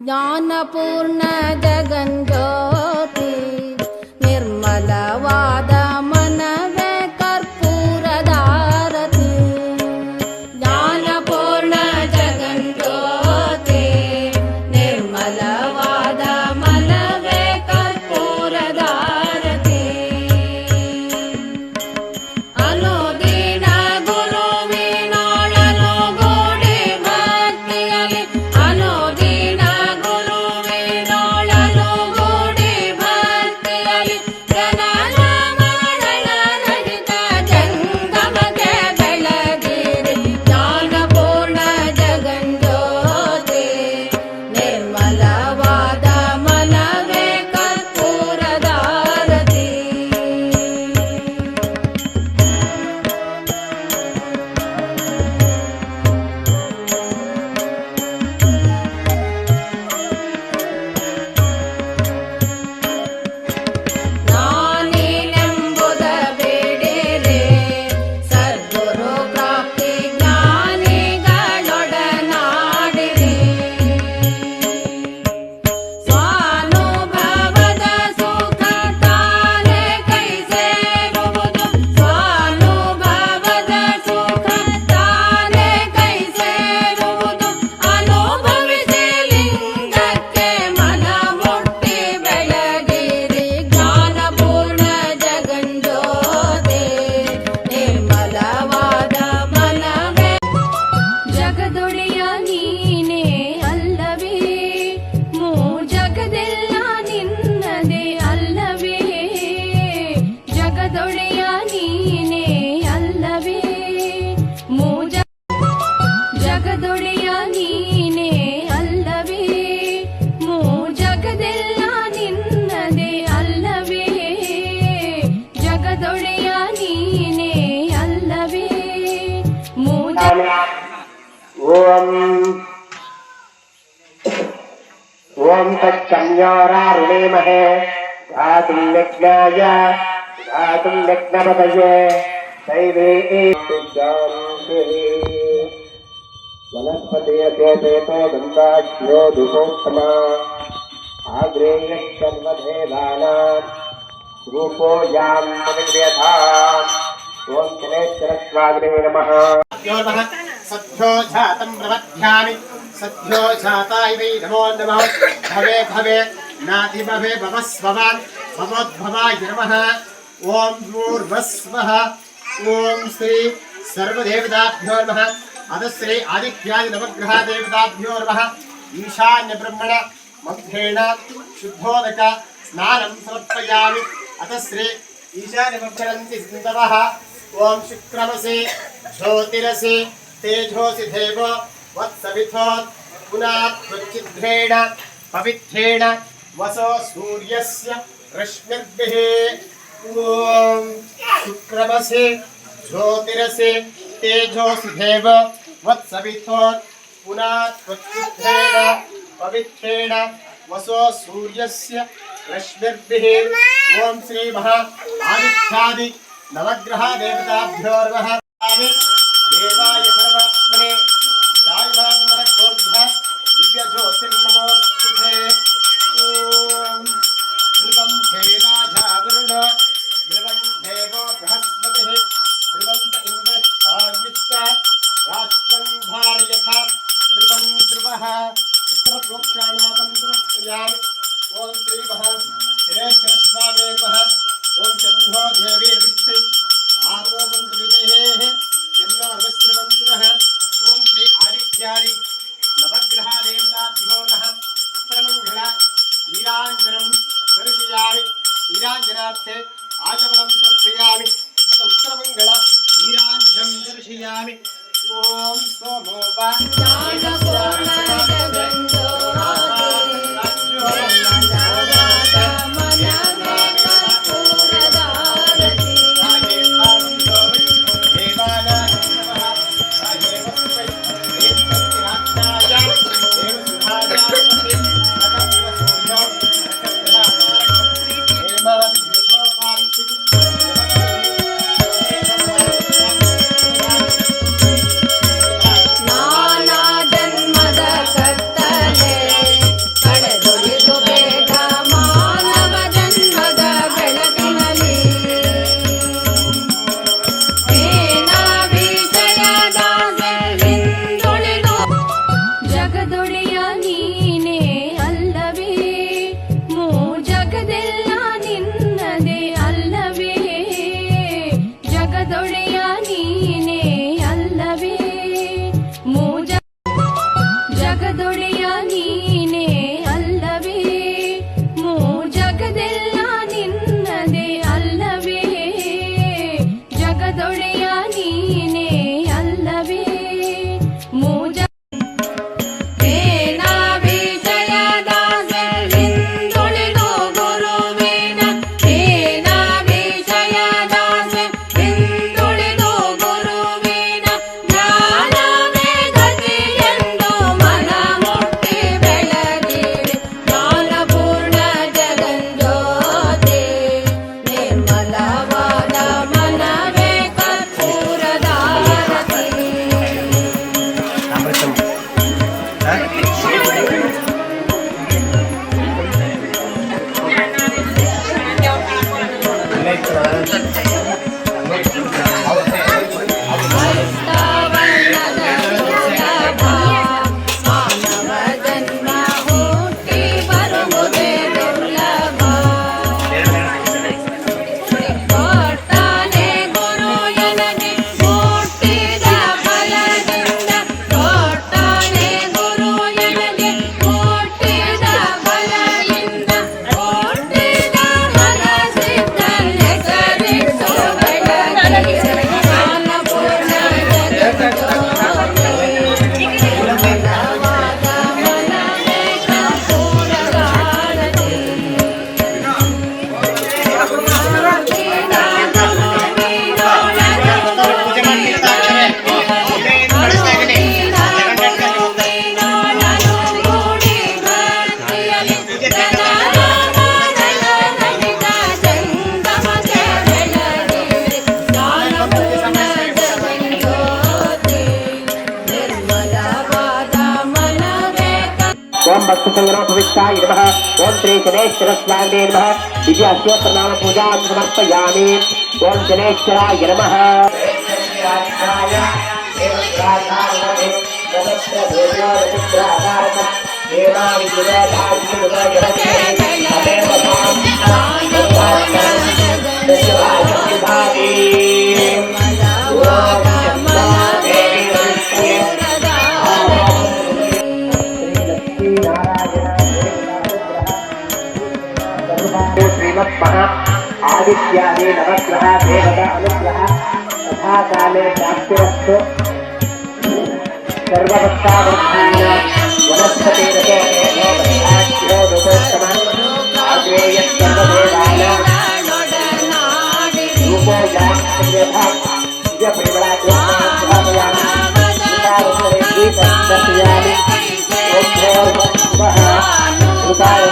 ज्ञानपूर्ण ज्ञानपूर्णजगञ्ज्योति ओम तत्कन्यारारुणेमहे धातुं लग्नाय धातुं लग्नपतये वनस्पतियकेपेतो गन्धाश्यो दुषोत्तमा आग्रेयश्चर्वभेदानां रूपो यां प्रतिव्यथा ओं चलेश्वरस्वाग्रे नमः सद्योषातम् प्रवध्यामि सद्योषाताय वै नमो नमः। भवे भवे नातिभवे भव स्ववान् भवोद्भवाय नमः। ॐ भूर्वस्वः ॐ श्री सर्वदेवताभ्यो नमः। अथ श्री आदित्यादिनवग्रहदेवताभ्यो नमः। ईशान्यब्रह्मण मन्त्रेण शुद्धोदक स्नानं समर्पयामि। अथ श्री ईशान्यमक्षरन्ति सिन्धवः ॐ शुक्रमसे, ज्योतिरसि तेजोसि देव वत्सविथोत् पवित्रेण वसो सूर्यस्य रश्मिर्भिः ॐ शुक्रमसि ज्योतिरसि देव पवित्रेण वसो सूर्यस्य रश्मिर्भिः ॐ श्रीमहा आदित्यादि नवग्रह देवताभ्योर्वः देवाय I love காதொழி Thank you. भक्त संग्रह भविष्याय नमः ओम श्री समर्पयामि ओम शनेश्वराय नमः। आदित्यादि नवग्रह देवता अनुग्रह तथा काले प्राप्तिरस्तु। सर्वभक्तावृद्धाय वनस्पतिरसोत्तम आग्नेयः रूपो यान्यथा दिव्यपरिमलाग्रहापयामि दर्शयामि ओभ्यो वः कृताय